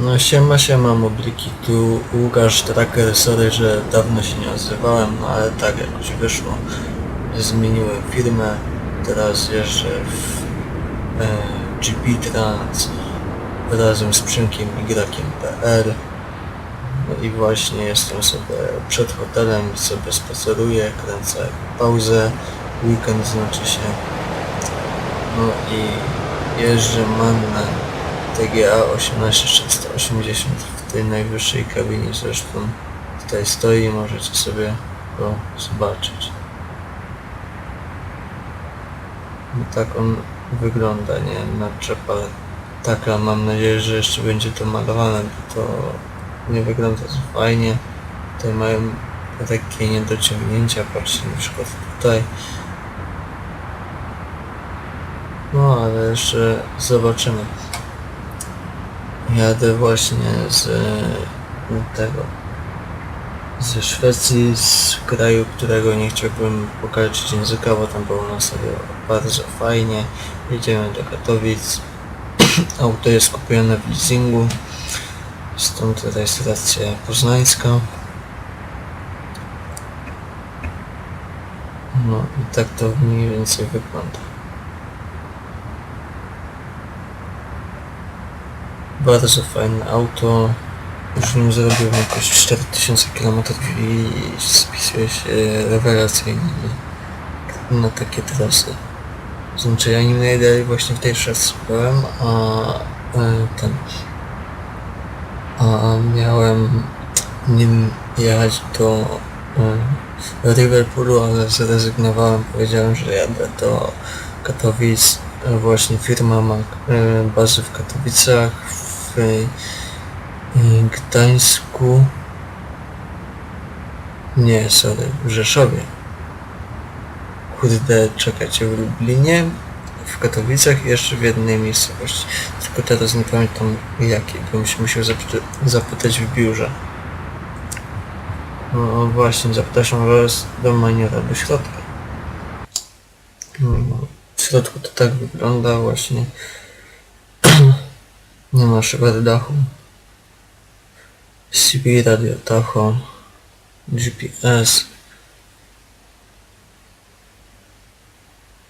No siema siema mobliki, tu Łukasz Tracker, sorry, że dawno się nie odzywałem, no ale tak jakoś wyszło. Zmieniłem firmę, teraz jeżdżę w e, GP Trans razem z Przymkiem Y.pl No i właśnie jestem sobie przed hotelem, sobie spaceruję, kręcę pauzę, weekend znaczy się. No i jeżdżę Manna TGA 18680 w tej najwyższej kabinie zresztą tutaj stoi, możecie sobie go zobaczyć. No tak on wygląda, nie? Naczepa taka, mam nadzieję, że jeszcze będzie to malowane, bo to nie wygląda to fajnie. Tutaj mają takie niedociągnięcia, patrzcie na przykład tutaj. No ale jeszcze zobaczymy. Jadę właśnie z e, tego ze Szwecji, z kraju, którego nie chciałbym pokazać języka, bo tam było na serio bardzo fajnie. Jedziemy do Katowic. Auto jest kupione w leasingu. Stąd rejestracja poznańska. No i tak to mniej więcej wygląda. Bardzo fajne auto. Już nim zrobiłem jakoś 4000 km i spisuje się rewelacyjnie na takie trasy. Znaczy ja nim najdę właśnie w tej szesce byłem, a e, ten a miałem nim jechać do e, Liverpoolu, ale zrezygnowałem, powiedziałem, że jadę do Katowic. E, Właśnie firma ma bazę w Katowicach, w Gdańsku, nie, sorry, w Rzeszowie. Kurde, czekajcie, w Lublinie, w Katowicach i jeszcze w jednej miejscowości. Tylko teraz nie pamiętam jakiej, bym się musiał zapyta- zapytać w biurze. No właśnie, zapraszam Was do maniera, do środka. No, w środku to tak wygląda właśnie. Nie ma szyber dachu. CB radio tacho. GPS.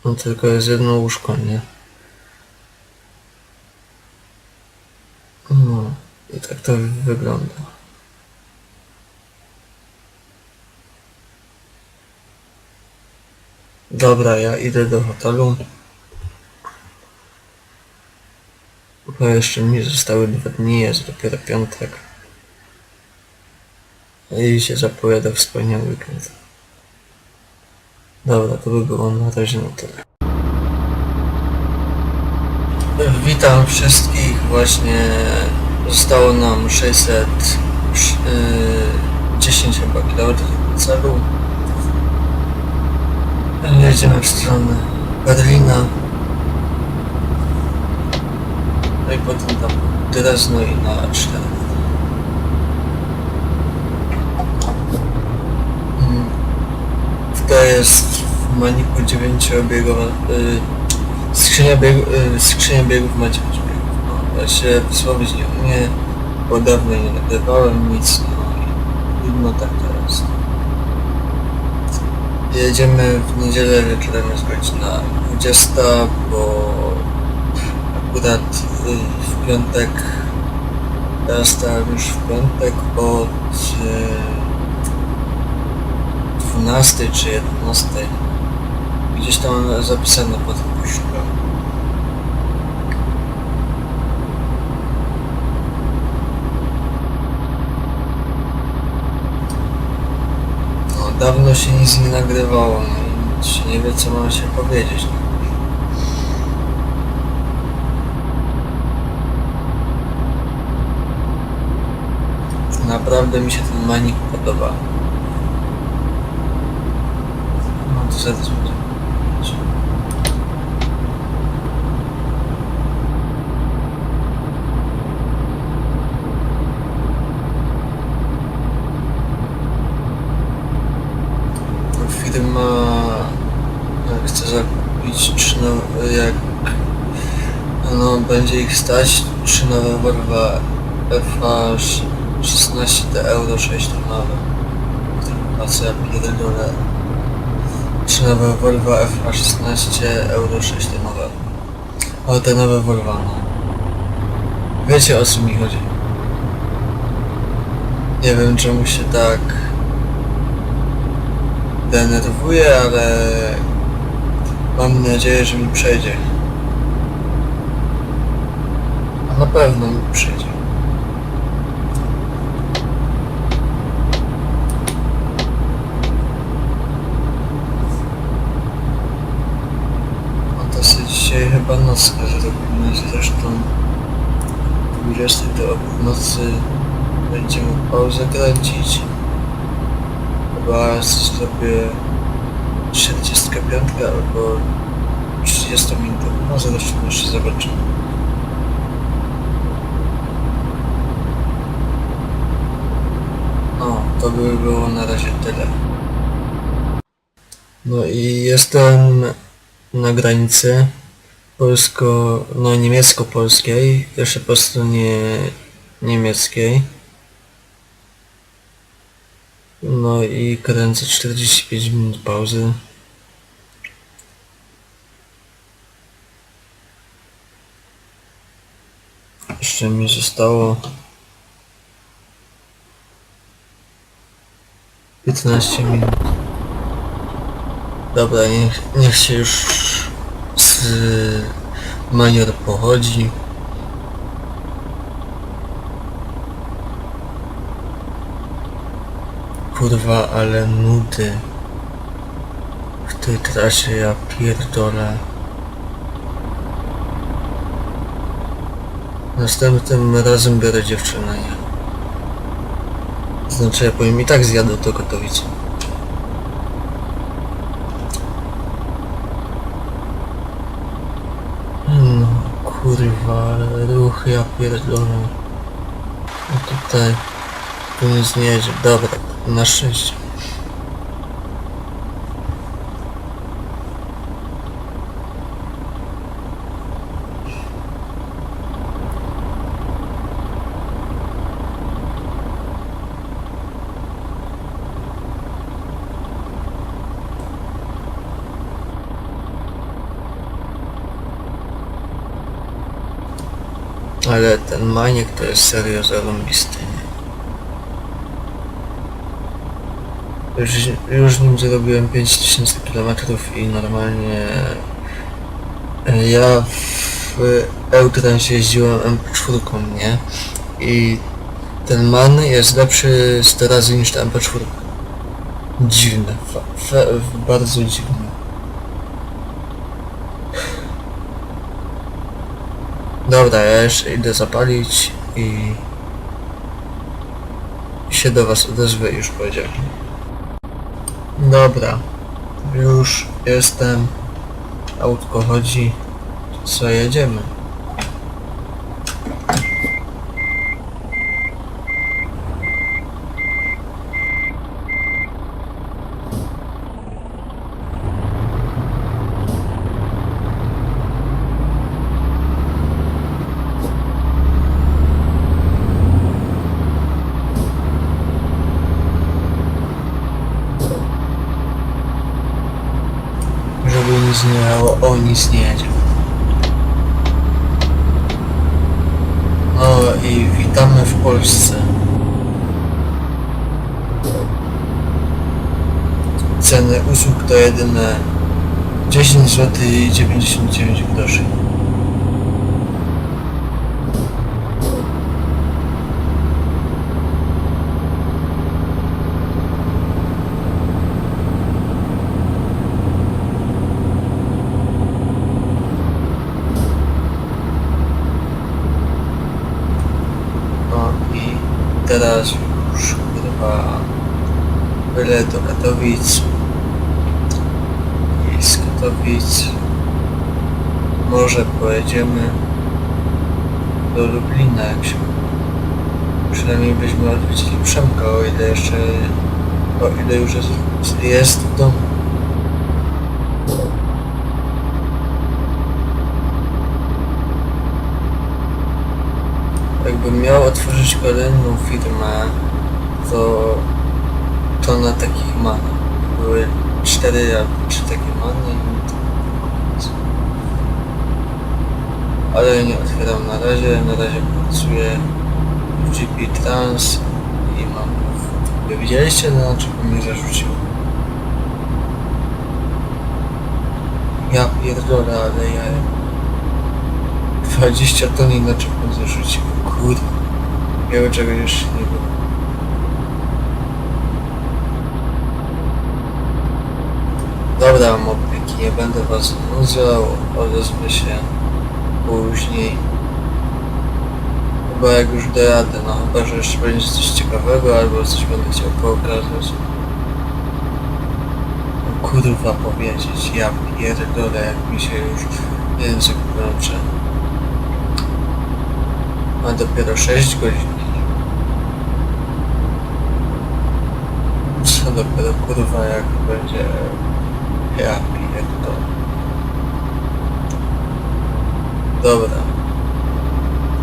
No tylko jest jedno łóżko, nie? No i tak to wygląda. Dobra, ja idę do hotelu. Bo jeszcze mi zostały dwa dni, jest dopiero piątek. I się zapowiada wspaniały weekend. Dobra, to by było na razie na tyle. Witam wszystkich, właśnie zostało nam 610 chyba kilometrów do celu. Jedziemy w stronę Berlina. No i potem tam Drezno i na 4. Mm. To jest w maniku 9-biegowa y, skrzynia, bieg, y, skrzynia biegów ma 9 biegów. No, ja się wysłowić nie umiem, bo dawno nie nagrywałem nic, no i no tak teraz. Jedziemy w niedzielę wieczorem jest godzina 20, bo akurat w piątek, teraz tak już w piątek od y, 12 czy 11 gdzieś tam zapisane pod puszką. No, dawno się nic nie nagrywało, no i nie wie co mam się powiedzieć. Naprawdę mi się ten manik podoba. No to zaraz będzie. Firma chce zakupić trzy nowe, jak no, będzie ich stać, trzy nowe Volvo FA 16 te Euro 6 tonowe. A co ja pierdolę. Czy nowe Volvo FA 16 Euro 6 tonowe. O te nowe Volvo no. Wiecie o co mi chodzi. Nie wiem czemu się tak denerwuję, ale mam nadzieję, że mi przejdzie. A na pewno mi przejdzie. A to sobie dzisiaj chyba nockę zrobimy, zresztą o 20 do w nocy będziemy pauzę kręcić. Chyba zrobię 45 albo 30 minut. No zresztą jeszcze zobaczymy. No, to by było na razie tyle. No i jestem na granicy polsko, no niemiecko-polskiej, jeszcze po stronie niemieckiej. No i kręcę 45 minut pauzy. Jeszcze mi zostało 15 minut. Dobra, niech, niech się już z manier pochodzi. Kurwa, ale nudy. W tej trasie ja pierdolę. Następnym razem biorę dziewczynę? Znaczy ja powiem i tak zjadę do Katowic. No kurwa, ruch ja pierdolę. No tutaj tu nic nie jedzie. Dobra, na szczęście. Ale ten maniek to jest serio zarąbisty? Już, już nim zrobiłem 5000 km i normalnie e, ja w Eutransie jeździłem MP4, nie? I ten man jest lepszy 100 razy niż ta MP4. Dziwne, bardzo dziwne. Dobra, ja jeszcze idę zapalić i się do was odezwę już powiedziałem. Dobra, już jestem, autko chodzi, co jedziemy? Nie miało, o nic nie jedzie. O i witamy w Polsce. Ceny usług to jedyne 10 zł i 99 groszy. No i teraz już chyba byle do Katowic i z Katowic. Może pojedziemy do Lublina jak się przynajmniej byśmy odwiedzili Przemka o ile jeszcze o ile już jest, jest w domu kolejną firmę, to to na takich manach. Były cztery albo trzy takie many. Ale nie otwieram na razie, na razie pracuję w GP Trans i mam widzieliście na czym mnie zarzucił? Ja pierdolę, ale ja 20 ton i na czym mnie zarzucił, kurde. Miało czegoś jeszcze nie było. Dobra, mopyki, nie będę was nudzał, odezwę się później. Chyba jak już dojadę, no chyba, że jeszcze będzie coś ciekawego, albo coś będę chciał pokazać. No, kurwa powiedzieć, ja pierdolę, jak mi się już język plącze. Ma dopiero 6 godzin. Co dopiero kurwa jak będzie... Ja pierdolę. Dobra.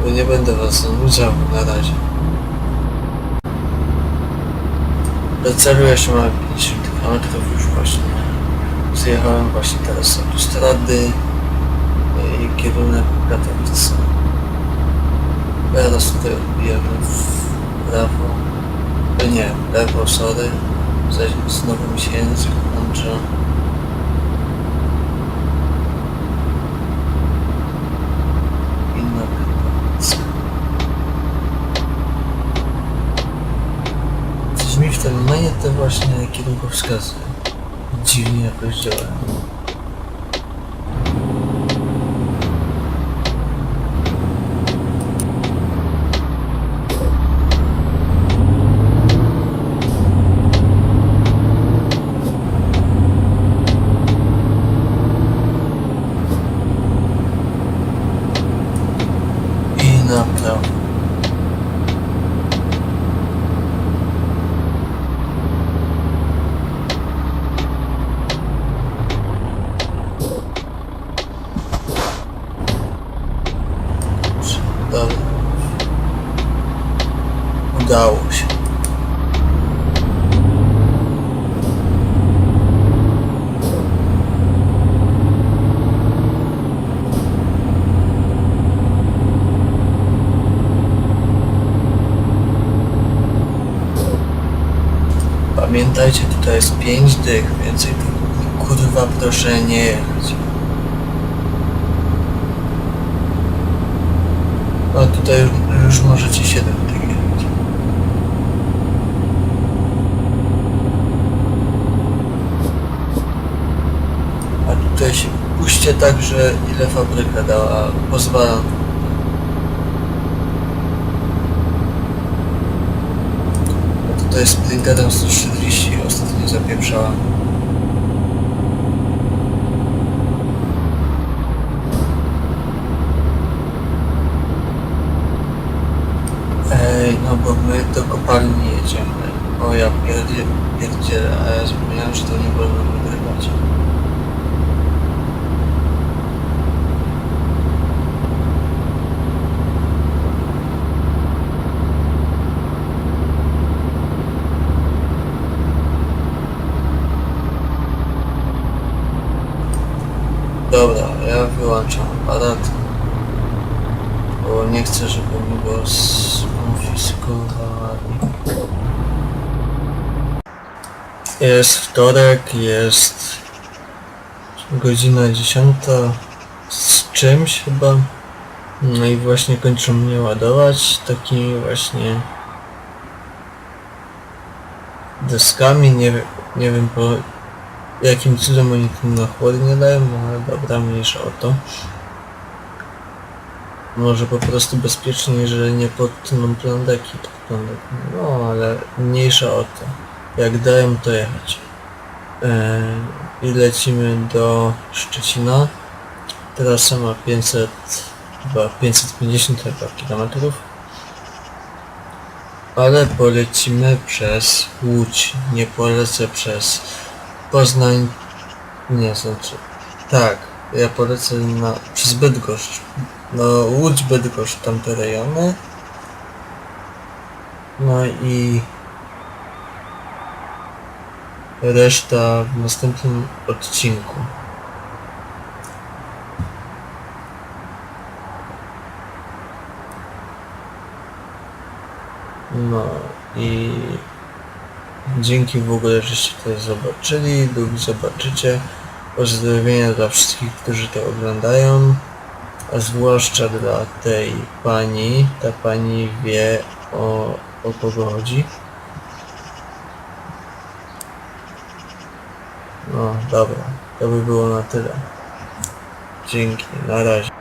To nie będę was zanudzał na razie. Do celu jeszcze mam 50 km już właśnie. Zjechałem właśnie teraz z autostrady i kierunek Katowice. Teraz tutaj odbijamy w prawo. E, Nie, lewo, sorry. Znowu mi się język łączy. Inna. Coś mi w tym menu te właśnie kierunkowskazy dziwnie jakoś działają. I na prawo. Dobra. Udało się. Pamiętajcie, tutaj jest 5 dych, więcej tu kurwa proszę nie jechać. A tutaj już, możecie 7 dych jechać. A tutaj się puśćcie tak, że ile fabryka dała, pozwalam. A tutaj Sprinterem 140 ostatnio zapieprzała. Ej, no bo my do kopalni jedziemy. O ja pierdzie, pierdzielę, a ja zapomniałem, że to nie wolno wygrywać. Dobra, ja wyłączam aparat. Bo nie chcę, żeby mi go skonfiskowali. Jest wtorek, jest godzina 10 z czymś chyba. No i właśnie kończą mnie ładować takimi właśnie deskami, nie, nie wiem po jakim cudem oni tu na chłody nie dają, no ale dobra, mniejsza o to. Może po prostu bezpieczniej, że nie podtną plandeki pod plandek. No ale mniejsza o to. Jak dają to jechać. Eee, I lecimy do Szczecina. Trasa ma 500, chyba 550 chyba kilometrów. Ale polecimy przez Łódź. Nie polecę przez Poznań. Nie, znaczy. Tak, ja polecę na, przez Bydgoszcz. No, Łódź, Bydgoszcz, tamte rejony. No i reszta w następnym odcinku. No i dzięki w ogóle, żeście to zobaczyli lub zobaczycie. Pozdrowienia dla wszystkich, którzy to oglądają, a zwłaszcza dla tej pani. Ta pani wie o, o kogo chodzi. No dobra, to by było na tyle. Dzięki, na razie.